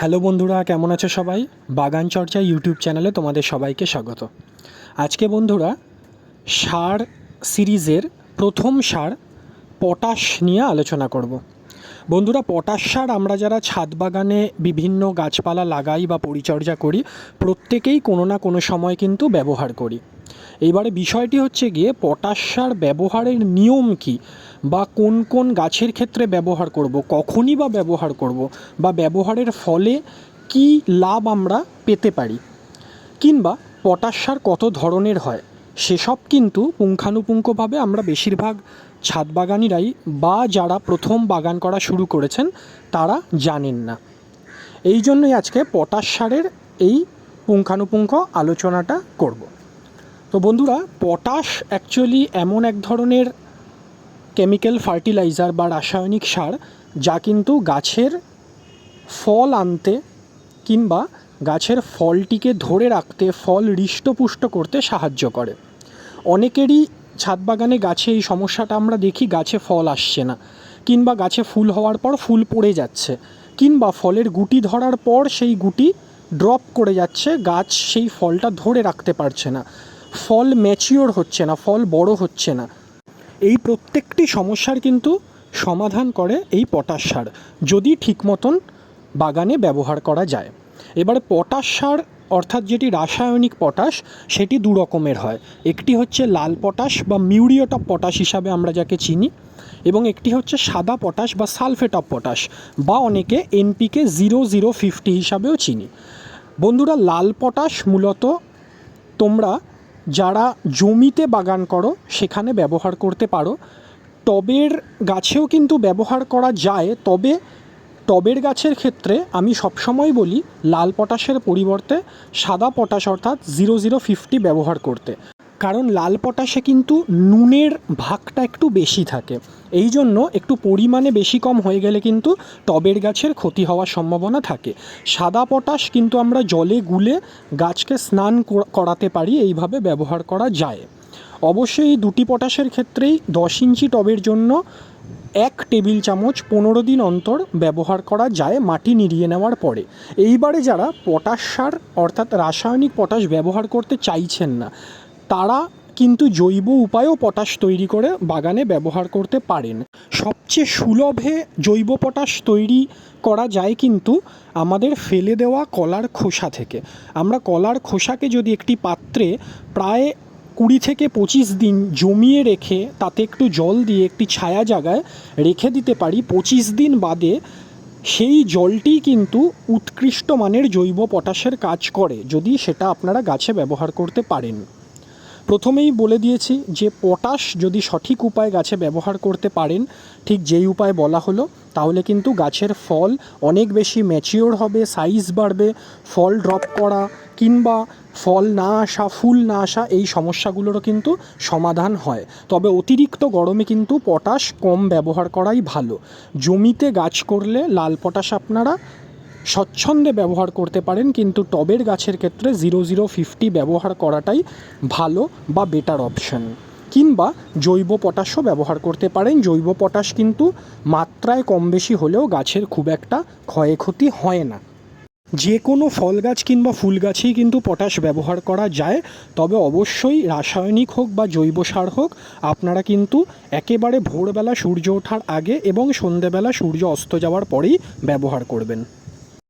Hello বন্ধুরা, কেমন আছো সবাই? বাগান চর্চা ইউটিউব চ্যানেলে তোমাদের সবাইকে স্বাগত। আজকে বন্ধুরা, সার সিরিজের প্রথম সার পটাশ নিয়ে আলোচনা করব। বন্ধুরা, পটাশ সার আমরা যারা ছাদ বাগানে বিভিন্ন গাছপালা লাগাই বা পরিচর্যা করি, প্রত্যেকেই কোনো না কোনো সময় কিন্তু ব্যবহার করি। এইবারে বিষয়টি হচ্ছে গিয়ে পটাশ সার ব্যবহারের নিয়ম কি? বা কোন কোন গাছের ক্ষেত্রে ব্যবহার করব? কখনই বা ব্যবহার করব? বা ব্যবহারের ফলে কি লাভ আমরা পেতে পারি? কিংবা পটাশ সার কত ধরনের হয়? সেসব কিন্তু পুঙ্খানুপুঙ্খভাবে আমরা বেশিরভাগ ছাদ বাগানিরাই বা যারা প্রথম বাগান করা শুরু করেছেন, তারা জানেন না। এই জন্যই আজকে পটাশ সারের এই পুঙ্খানুপুঙ্খ আলোচনাটা করব। তো বন্ধুরা, পটাশ অ্যাকচুয়ালি এমন এক ধরনের কেমিক্যাল ফার্টিলাইজার বা রাসায়নিক সার যা কিন্তু গাছের ফল আনতে কিংবা গাছের ফলটিকে ধরে রাখতে, ফল হৃষ্টপুষ্ট করতে সাহায্য করে। অনেকেরই ছাদ বাগানে গাছে এই সমস্যাটা আমরা দেখি, গাছে ফল আসছে না, কিংবা গাছে ফুল হওয়ার পর ফুল পড়ে যাচ্ছে, কিংবা ফলের গুটি ধরার পর সেই গুটি ড্রপ করে যাচ্ছে, গাছ সেই ফলটা ধরে রাখতে পারছে না। ফল ম্যাচিওর হচ্ছে না, ফল বড় হচ্ছে না। এই প্রত্যেকটি সমস্যার কিন্তু সমাধান করে এই পটাশ সার, যদি ঠিক মতন বাগানে ব্যবহার করা যায়। এবারে পটাশ সার অর্থাৎ যেটি রাসায়নিক পটাশ, সেটি দু রকমের হয়। একটি হচ্ছে লাল পটাশ বা মিউরিয়েট অফ পটাশ হিসাবে আমরা যাকে চিনি, এবং একটি হচ্ছে সাদা পটাশ বা সালফেট অফ পটাশ, বা অনেকে এনপিকে জিরো জিরো ফিফটি হিসাবেও চিনি। বন্ধুরা, লাল পটাশ মূলত তোমরা যারা জমিতে বাগান করো, সেখানে ব্যবহার করতে পারো। টবের গাছেও কিন্তু ব্যবহার করা যায়, তবে টবের গাছের ক্ষেত্রে আমি সবসময় বলি, লাল পটাশের পরিবর্তে সাদা পটাশ অর্থাৎ জিরো জিরো ফিফটি ব্যবহার করতে। কারণ লাল পটাশে কিন্তু নুনের ভাগটা একটু বেশি থাকে। এই জন্য একটু পরিমাণে বেশি কম হয়ে গেলে কিন্তু টবের গাছের ক্ষতি হওয়ার সম্ভাবনা থাকে। সাদা পটাশ কিন্তু আমরা জলে গুলে গাছকে স্নান করাতে পারি, এইভাবে ব্যবহার করা যায়। অবশ্যই এই দুটি পটাশের ক্ষেত্রেই দশ ইঞ্চি টবের জন্য এক টেবিল চামচ পনেরো দিন অন্তর ব্যবহার করা যায় মাটি নিড়িয়ে নেওয়ার পরে। এইবারে যারা পটাশ সার অর্থাৎ রাসায়নিক পটাশ ব্যবহার করতে চাইছেন না তারা কিন্তু জৈব উপায়েও পটাশ তৈরি করে বাগানে ব্যবহার করতে পারেন। সবচেয়ে সুলভে জৈব পটাশ তৈরি করা যায় কিন্তু আমাদের ফেলে দেওয়া কলার খোসা থেকে। আমরা কলার খোসাকে যদি একটি পাত্রে প্রায় কুড়ি থেকে পঁচিশ দিন জমিয়ে রেখে তাতে একটু জল দিয়ে একটি ছায়া জায়গায় রেখে দিতে পারি, পঁচিশ দিন বাদে সেই জলটি কিন্তু উৎকৃষ্ট মানের জৈব পটাশের কাজ করে, যদি সেটা আপনারা গাছে ব্যবহার করতে পারেন। প্রথমেই বলে দিয়েছি যে পটাশ যদি সঠিক উপায়ে গাছে ব্যবহার করতে পারেন, ঠিক যেই উপায় বলা হলো, তাহলে কিন্তু গাছের ফল অনেক বেশি ম্যাচিওর হবে সাইজ বাড়বে, ফল ড্রপ করা কিংবা ফল না আসা, ফুল না আসা এই সমস্যাগুলোরও কিন্তু সমাধান হয়। তবে অতিরিক্ত গরমে কিন্তু পটাশ কম ব্যবহার করাই ভালো। জমিতে গাছ করলে লাল পটাশ আপনারা স্বচ্ছন্দে ব্যবহার করতে পারেন, কিন্তু টবের গাছের ক্ষেত্রে জিরো জিরো ফিফটি ব্যবহার করাটাই ভালো বা বেটার অপশন। কিংবা জৈব পটাশও ব্যবহার করতে পারেন। জৈব পটাশ কিন্তু মাত্রায় কম বেশি হলেও গাছের খুব একটা ক্ষয়ক্ষতি হয় না। যে কোনো ফল গাছ কিংবা ফুল গাছেই কিন্তু পটাশ ব্যবহার করা যায়। তবে অবশ্যই রাসায়নিক হোক বা জৈব সার হোক, আপনারা কিন্তু একেবারে ভোরবেলা সূর্য ওঠার আগে এবং সন্ধেবেলা সূর্য অস্ত যাওয়ার পরেই ব্যবহার করবেন।